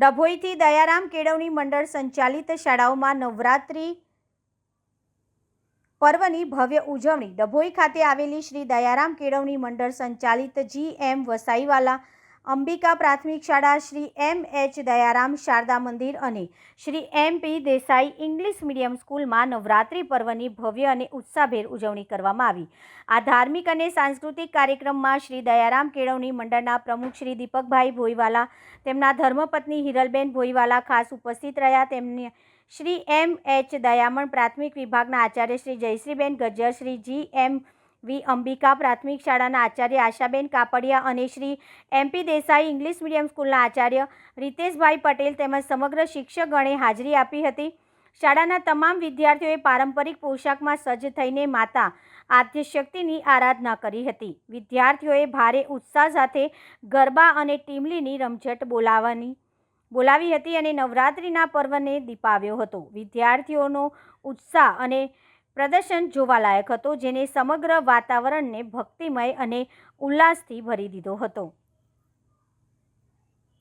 ડભોઈથી દયારામ કેળવણી મંડળ સંચાલિત શાળાઓમાં નવરાત્રિ પર્વની ભવ્ય ઉજવણી. ડભોઈ ખાતે આવેલી શ્રી દયારામ કેળવણી મંડળ સંચાલિત જી એમ વસાઈવાલા અંબિકા પ્રાથમિક શાળા શ્રી એમ એચ દયારામ શારદા મંદિર અને Shri M P Desai English medium સ્કૂલમાં નવરાત્રિ પર્વની ભવ્ય અને ઉત્સાહભેર ઉજવણી કરવામાં આવી. આ ધાર્મિક અને સાંસ્કૃતિક કાર્યક્રમમાં શ્રી દયારામ કેળવણી મંડળના પ્રમુખ શ્રી દીપકભાઈ ભોઈવાલા, તેમના ધર્મપત્ની હિરલબેન ભોઈવાલા ખાસ ઉપસ્થિત રહ્યા. તેમને શ્રી એમ એચ દયામણ પ્રાથમિક વિભાગના આચાર્ય શ્રી જયશ્રીબેન ગજ્જર, શ્રી જી એમ વી અંબિકા પ્રાથમિક શાળાના આચાર્ય આશાબેન કાપડિયા અને Shri MP Desai English medium સ્કૂલના આચાર્ય રીતેશભાઈ પટેલ તેમજ સમગ્ર શિક્ષકગણે હાજરી આપી હતી. શાળાના તમામ વિદ્યાર્થીઓએ પારંપરિક પોશાકમાં સજ્જ થઈને માતા આદ્યશક્તિની આરાધના કરી હતી. વિદ્યાર્થીઓએ ભારે ઉત્સાહ સાથે ગરબા અને ટીમલીની રમઝટ બોલાવવાની બોલાવી હતી અને નવરાત્રિના પર્વને દીપાવ્યો હતો. વિદ્યાર્થીઓનો ઉત્સાહ અને પ્રદર્શન જોવાલાયક હતો જેને સમગ્ર વાતાવરણને ભક્તિમય અને ઉલ્લાસથી ભરી દીધો હતો.